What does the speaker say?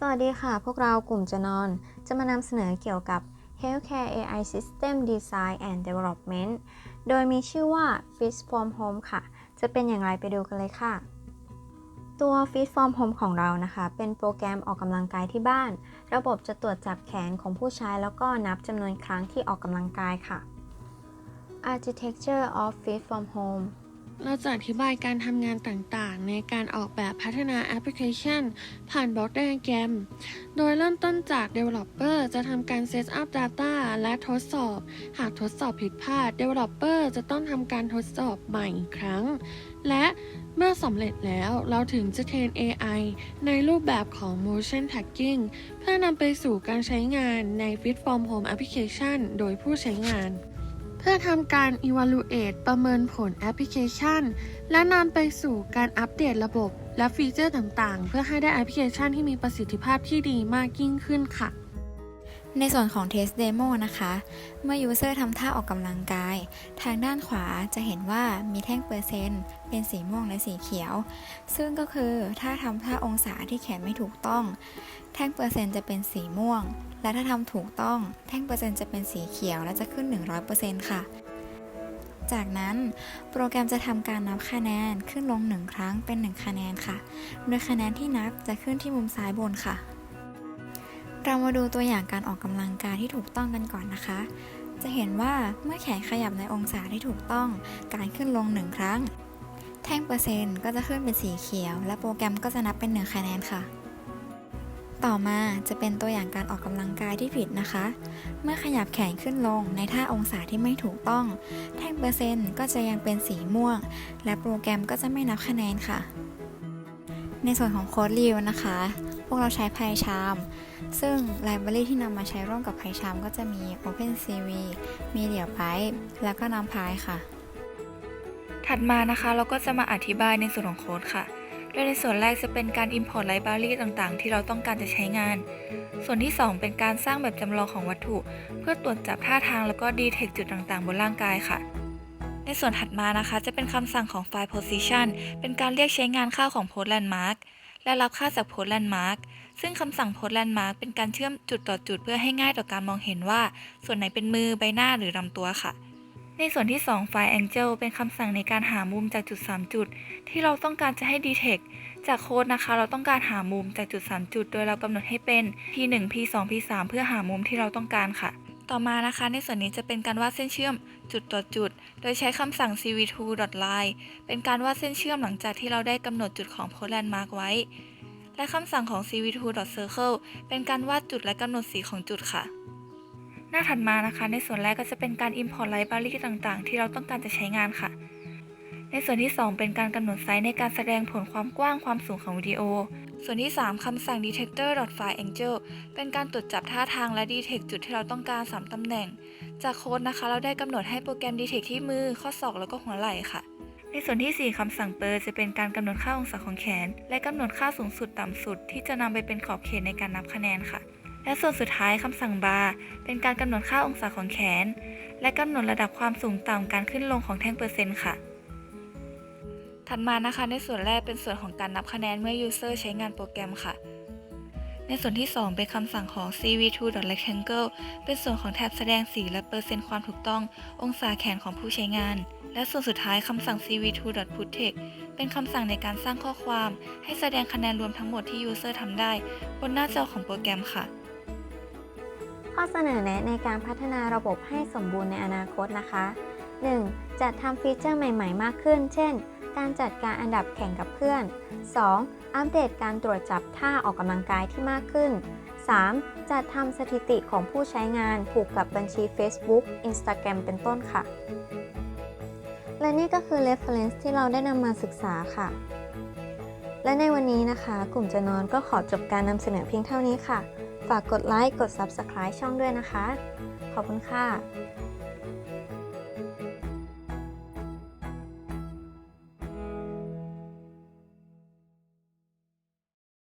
สวัสดีค่ะ พวกเรากลุ่มจะนอน จะมานำเสนอเกี่ยวกับ Healthcare AI System Design and Development โดยมีชื่อว่า Fit from Home ค่ะ จะเป็นอย่างไรไปดูกันเลยค่ะ ตัว Fit from Home ของเรานะคะ เป็นโปรแกรมออกกำลังกายที่บ้าน ระบบจะตรวจจับแขนของผู้ใช้แล้วก็นับจำนวนครั้งที่ออกกำลังกายค่ะ Architecture of Fit from Home เราจะอธิบายการทำงานต่างๆ ในการออกแบบพัฒนาแอปพลิเคชัน ผ่านบล็อกไดอะแกรม โดยเริ่มต้นจาก Developer จะทำการ Set up Data และทดสอบ หากทดสอบผิดพลาด Developer จะต้องทำการทดสอบใหม่อีกครั้ง และเมื่อสำเร็จแล้วเราถึงจะเทรน AI ในรูปแบบของ Motion Tagging เพื่อนำไปสู่การใช้งานใน Fit from Home Application โดยผู้ใช้งาน พื่อทำการ evaluate ประเมินผลแอปพลิเคชัน และนำไปสู่การอัปเดตระบบ และฟีเจอร์ต่างๆ เพื่อให้ได้แอปพลิเคชันที่มีประสิทธิภาพที่ดีมากยิ่งขึ้นค่ะ ในส่วนของ Test Demo นะคะ เมื่อ User ทำท่าออกกำลังกาย ทางด้านขวาจะเห็นว่ามีแท่งเปอร์เซ็นต์ เป็นสีม่วงและสีเขียว ซึ่งก็คือถ้าทำท่าองศาที่แขนไม่ถูกต้อง แท่งเปอร์เซ็นต์จะเป็นสีม่วง และถ้าทำถูกต้อง แท่งเปอร์เซ็นต์จะเป็นสีเขียวและจะขึ้น 100%ค่ะจากนั้นโปรแกรมจะทำการนับคะแนนขึ้นลง 1 ครั้งเป็น 1 คะแนนค่ะ โดยคะแนนที่นับจะขึ้นที่มุมซ้ายบนค่ะ เรามาดูตัวอย่างการออกกำลังกายที่ถูกต้องกันก่อนนะคะ จะเห็นว่าเมื่อแขนขยับในองศาที่ถูกต้อง การขึ้นลงหนึ่งครั้ง แท่งเปอร์เซ็นต์ก็จะขึ้นเป็นสีเขียว และโปรแกรมก็จะนับเป็นหนึ่งคะแนนค่ะ ต่อมาจะเป็นตัวอย่างการออกกำลังกายที่ผิดนะคะ เมื่อขยับแขนขึ้นลงในท่าองศาที่ไม่ถูกต้อง แท่งเปอร์เซ็นต์ก็จะยังเป็นสีม่วง และโปรแกรมก็จะไม่นับคะแนนค่ะ ในส่วนของโค้ดรีวนะคะ พวกเราใช้ PyCharm ซึ่งไลบรารีที่นำมาใช้ร่วมกับ PyCharm ก็จะมี OpenCV MediaPipe แล้วก็ NumPy ค่ะ ถัดมานะคะเราก็จะมาอธิบายในส่วนของโค้ดค่ะ โดยในส่วนแรกจะเป็นการ Import Library ต่างๆ ที่เราต้องการจะใช้งาน ส่วนที่ 2 เป็นการสร้างแบบจำลองของวัตถุ เพื่อตรวจจับท่าทางแล้วก็ detect จุดต่างๆ บนร่างกายค่ะ ในส่วนถัดมานะคะจะเป็นคำสั่งของไฟล์ position เป็นการเรียกใช้งานค่าของ post landmark และรับค่าจาก post landmark ซึ่งคำสั่ง post landmark เป็นการเชื่อมจุดต่อจุดเพื่อให้ง่ายต่อการมองเห็นว่า ส่วนไหนเป็นมือใบหน้าหรือลำตัวค่ะ ในส่วนที่ 2 ไฟล์ Angel เป็นคำสั่งในการหามุมจากจุด 3 จุด ที่เราต้องการจะให้ detect จากโค้ดนะคะ เราต้องการหามุมจากจุด 3 จุด โดยเรากำหนดให้เป็น p1 p2 p3 เพื่อหามุมที่เราต้องการค่ะ ต่อมานะคะในส่วนนี้จะเป็นการวาดเส้นเชื่อมจุดต่อจุด โดยใช้คำสั่ง cv2.line เป็นการวาดเส้นเชื่อมหลังจากที่เราได้กำหนดจุดของ post landmark ไว้ และคำสั่งของ cv2.circle เป็นการวาดจุดและกำหนดสีของจุดค่ะ หน้าถัดมานะคะ ในส่วนแรกก็จะเป็นการ import library ต่างๆ ที่เราต้องการจะใช้งานค่ะ ในส่วนที่ 2 เป็นการกำหนดไซส์ในการแสดงผลความกว้างความสูงของวิดีโอ ส่วนที่ 3 คำสั่ง detector.fileAngel เป็นการตรวจจับท่าทางและ detect จุดที่เราต้องการ 3 ตำแหน่ง จากโค้ดนะคะ เราได้กำหนดให้โปรแกรม detect ที่มือ ข้อศอก แล้วก็หัวไหล่ค่ะ ในส่วนที่ 4 คำสั่งเปอร์จะเป็นการกำหนดค่าองศาของแขน และกำหนดค่าสูงสุดต่ำสุด ที่จะนำไปเป็นขอบเขตในการนับคะแนนค่ะ และส่วนสุดท้ายคำสั่งบาร์เป็นการกำหนดค่าองศาของแขน และกำหนดระดับความสูงต่ำการขึ้นลงของแท่งเปอร์เซ็นต์ค่ะ ถัดมานะคะในส่วนแรกเป็นส่วนของการนับคะแนนเมื่อ user ใช้งานโปรแกรมค่ะ ในส่วนที่ 2 เป็นคำสั่งของ cv2.rectangle เป็นส่วนของแถบแสดงสีและเปอร์เซ็นต์ความถูกต้อง องศาแขนของผู้ใช้งาน และส่วนสุดท้ายคำสั่ง cv2.puttext เป็นคำสั่งในการสร้างข้อความ ให้แสดงคะแนนรวมทั้งหมดที่ user ทำได้ บนหน้าจอของโปรแกรมค่ะ ข้อเสนอแนะในการพัฒนาระบบให้สมบูรณ์ในอนาคตนะคะ 1. จัดทำฟีเจอร์ใหม่ ๆ มากขึ้น เช่น การจัดการอันดับแข่งกับเพื่อน 2. อัปเดตการตรวจจับท่าออกกำลังกายที่มากขึ้น 3. จัดทำสถิติของผู้ใช้งานผูกกับบัญชี Facebook Instagram เป็นต้นค่ะ และนี่ก็คือ reference ที่เราได้นำมาศึกษาค่ะ และในวันนี้นะคะ กลุ่มจะนอนก็ขอจบการนำเสนอเพียงเท่านี้ค่ะ ฝากกดไลค์ กด Subscribe ช่องด้วยนะคะ ขอบคุณค่ะ